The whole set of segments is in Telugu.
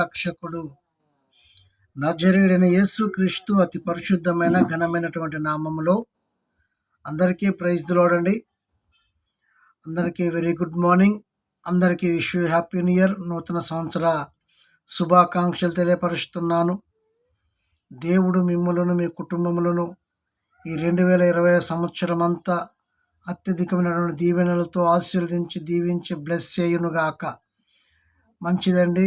రక్షకుడు. నజరేడైన యేసు క్రీస్తు అతి పరిశుద్ధమైన ఘనమైనటువంటి నామములో అందరికీ ప్రైజ్ లోడండి అందరికీ వెరీ గుడ్ మార్నింగ్. అందరికీ విష్ హ్యాపీ న్యూ ఇయర్. నూతన సంవత్సర శుభాకాంక్షలు తెలియపరుస్తున్నాను. దేవుడు మిమ్మలను మీ కుటుంబములను ఈ రెండు వేల ఇరవై సంవత్సరం అంతా అత్యధికమైనటువంటి దీవెనలతో ఆశీర్వదించి దీవించి బ్లెస్ చేయునుగాక. మంచిదండి.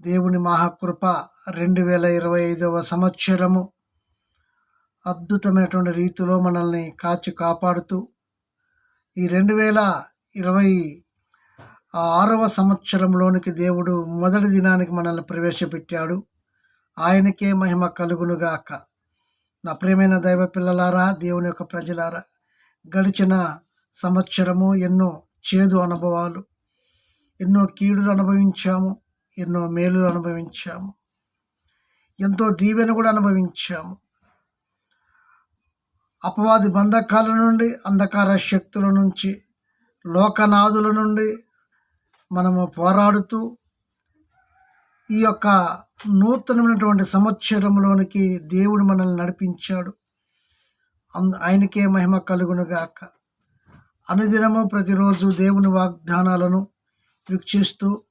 దేవుని మహాకృప రెండు వేల ఇరవై ఐదవ సంవత్సరము అద్భుతమైనటువంటి రీతిలో మనల్ని కాచి కాపాడుతూ ఈ రెండు వేల ఇరవై ఆరవ సంవత్సరంలోనికి దేవుడు మొదటి దినానికి మనల్ని ప్రవేశపెట్టాడు. ఆయనకే మహిమ కలుగునుగాక. నా ప్రేమైన దైవ పిల్లలారా దేవుని యొక్క ప్రజలారా గడిచిన సంవత్సరము ఎన్నో చేదు అనుభవాలు ఎన్నో కీడులు అనుభవించాము. ఎన్నో మేలు అనుభవించాము. ఎంతో దీవెన కూడా అనుభవించాము. అపవాది బంధకాల నుండి అంధకార శక్తుల నుంచి లోకనాథుల నుండి మనము పోరాడుతూ ఈ యొక్క నూతనమైనటువంటి సంవత్సరంలోనికి దేవుడు మనల్ని నడిపించాడు. ఆయనకే మహిమ కలుగునుగాక. అనుదినము ప్రతిరోజు దేవుని వాగ్దానాలను వీక్షిస్తూ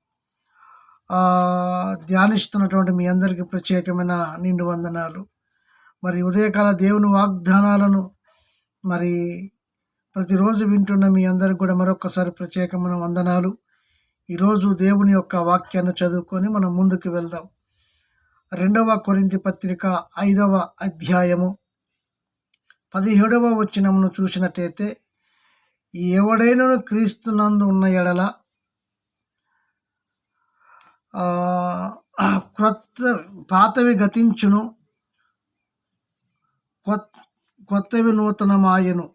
ధ్యానిస్తున్నటువంటి మీ అందరికీ ప్రత్యేకమైన నిండు వందనాలు మరి ఉదయకాల దేవుని వాగ్దానాలను మరి ప్రతిరోజు వింటున్న మీ అందరికి కూడా మరొకసారి ప్రత్యేకమైన వందనాలు. ఈరోజు దేవుని యొక్క వాక్యాన్ని చదువుకొని మనం ముందుకు వెళ్దాం. రెండవ కొరింతి పత్రిక ఐదవ అధ్యాయము పదిహేడవ వచ్చినమును చూసినట్టయితే ఎవడైనను క్రీస్తునందు ఉన్న ఎడల క్రొత్త పాతవి గతించును. కొత్తవి నూతనమాయను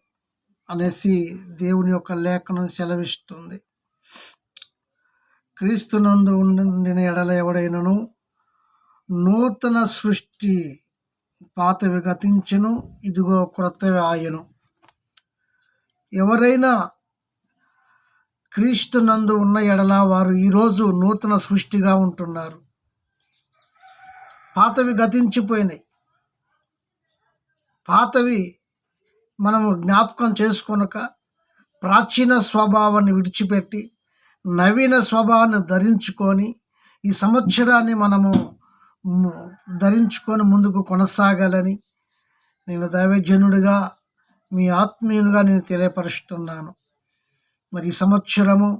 అనేసి దేవుని యొక్క లేఖనం సెలవిస్తుంది. క్రీస్తునందు ఉండిన ఎడల ఎవడైనను నూతన సృష్టి పాతవి గతించును ఇదిగో క్రొత్తవి ఆయను. ఎవరైనా క్రీస్తు నందు ఉన్న ఎడల వారు ఈరోజు నూతన సృష్టిగా ఉంటున్నారు. పాతవి గతించిపోయినాయి. పాతవి మనము జ్ఞాపకం చేసుకొనక ప్రాచీన స్వభావాన్ని విడిచిపెట్టి నవీన స్వభావాన్ని ధరించుకొని ఈ సంవత్సరాన్ని మనము ధరించుకొని ముందుకు కొనసాగాలని నేను దైవజనుడిగా మీ ఆత్మీయునిగా నేను తెలియపరుస్తున్నాను. మరి ఈ సంవత్సరము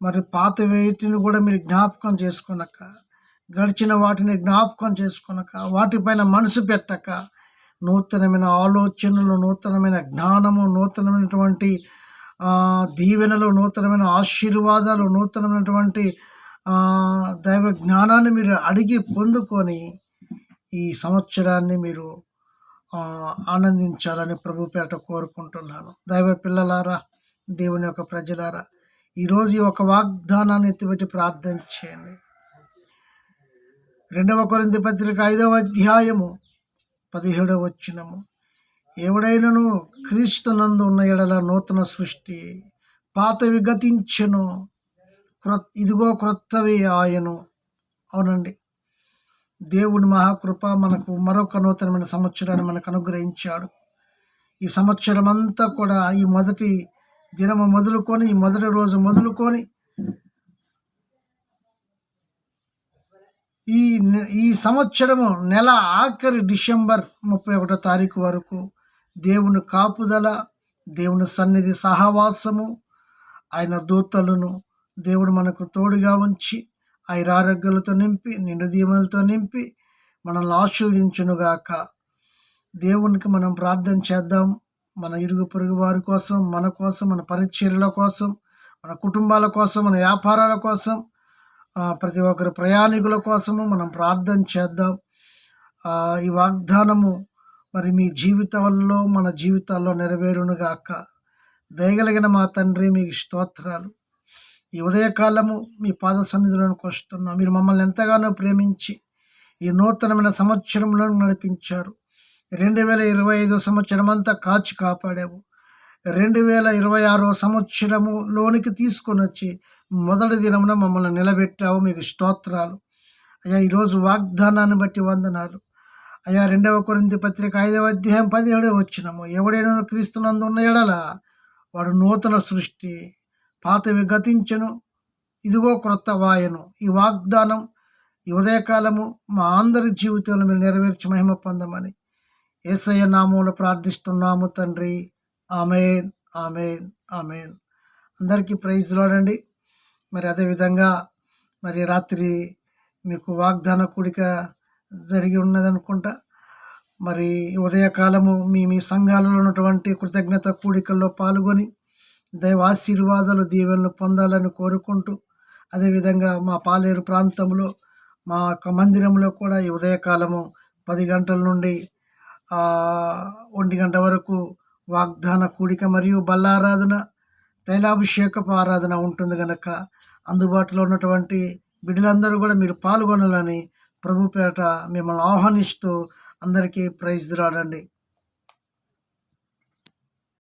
మరి పాత వేటిని కూడా మీరు జ్ఞాపకం చేసుకునక గడిచిన వాటిని జ్ఞాపకం చేసుకునక వాటిపైన మనసు పెట్టక నూతనమైన ఆలోచనలు నూతనమైన జ్ఞానము నూతనమైనటువంటి దీవెనలు నూతనమైన ఆశీర్వాదాలు నూతనమైనటువంటి దైవ జ్ఞానాన్ని మీరు అడిగి పొందుకొని ఈ సంవత్సరాన్ని మీరు ఆనందించాలని ప్రభు పేట కోరుకుంటున్నాను. దైవ పిల్లలారా దేవుని యొక్క ప్రజలారా ఈరోజు ఈ ఒక వాగ్దానాన్ని ఎత్తిపెట్టి ప్రార్థన చేయండి. రెండవ కొరింది పత్రిక ఐదవ అధ్యాయము పదిహేడవ వచ్చినము ఎవడైనను క్రీస్తునందు ఉన్న ఎడల నూతన సృష్టి పాతవి విగతించను క్రొత్ ఇదిగో క్రొత్తవి ఆయను. అవునండి. దేవుని మహాకృప మనకు మరొక నూతనమైన సంవత్సరాన్ని మనకు అనుగ్రహించాడు. ఈ సంవత్సరం అంతా కూడా ఈ మొదటి దినము మొదలుకొని మొదటి రోజు మొదలుకొని ఈ ఈ సంవత్సరము నెల ఆఖరి డిసెంబర్ ముప్పై ఒకటో తారీఖు వరకు దేవుని కాపుదల దేవుని సన్నిధి సహవాసము ఆయన దూతలను దేవుడు మనకు తోడుగా ఉంచి ఐరారోగ్యాలతో నింపి నిండు దీవెనలతో నింపి మనల్ని ఆశీర్వదించునుగాక. దేవునికి మనం ప్రార్థన చేద్దాం. మన ఇరుగు పొరుగు వారి కోసం మన కోసం మన పరిచర్ల కోసం మన కుటుంబాల కోసం మన వ్యాపారాల కోసం ప్రతి ఒక్కరి ప్రయాణికుల కోసము మనం ప్రార్థన చేద్దాం. ఈ వాగ్దానము మరి మీ జీవితాల్లో మన జీవితాల్లో నెరవేరునుగాక దయగలిగిన మా తండ్రి మీకు స్తోత్రాలు. ఈ ఉదయకాలము మీ పాద సన్నిధిలోనికి వస్తున్నాం. మీరు మమ్మల్ని ఎంతగానో ప్రేమించి ఈ నూతనమైన సంవత్సరంలో నడిపించారు. రెండు వేల ఇరవై ఐదో సంవత్సరం అంతా కాచి కాపాడావు. రెండు వేల ఇరవై ఆరో సంవత్సరములోనికి తీసుకొని వచ్చి మొదటి దినమున మమ్మల్ని నిలబెట్టావు. మీకు స్తోత్రాలు. అయ్యా ఈరోజు వాగ్దానాన్ని బట్టి వందనాలు. అయ్యా రెండవ కొరింది పత్రిక ఐదవ అధ్యాయం పదిహేడవ వచ్చినము ఎవడైనా క్రీస్తునందు ఉన్న ఎడల వాడు నూతన సృష్టి పాతవి గతించను. ఇదిగో క్రొత్త వాయను. ఈ వాగ్దానం ఈ ఉదయకాలము మా అందరి జీవితంలో మీరు నెరవేర్చి మహిమ పొందమని. ఏసయ్య నామంలో ప్రార్థిస్తున్నాము తండ్రి. Amen amen amen. అందరికీ ప్రైజ్ లోడండి. మరి అదేవిధంగా మరి రాత్రి మీకు వాగ్దాన కూడిక జరిగి ఉన్నదనుకుంటా. మరి ఉదయకాలము మీ మీ సంఘాలలో ఉన్నటువంటి కృతజ్ఞత కూడికల్లో పాల్గొని దైవ ఆశీర్వాదాలు దీవెనలు పొందాలని కోరుకుంటూ అదేవిధంగా మా పాలేరు ప్రాంతంలో మా యొక్క మందిరంలో కూడా ఈ ఉదయకాలము పది గంటల నుండి ఒంటి గంట వరకు వాగ్దాన కూడిక మరియు బల్లారాధన తైలాభిషేకపు ఆరాధన ఉంటుంది కనుక అందుబాటులో ఉన్నటువంటి బిడ్డలందరూ కూడా మీరు పాల్గొనాలని ప్రభు పేట మిమ్మల్ని ఆహ్వానిస్తూ అందరికీ ప్రైజ్ రాడండి.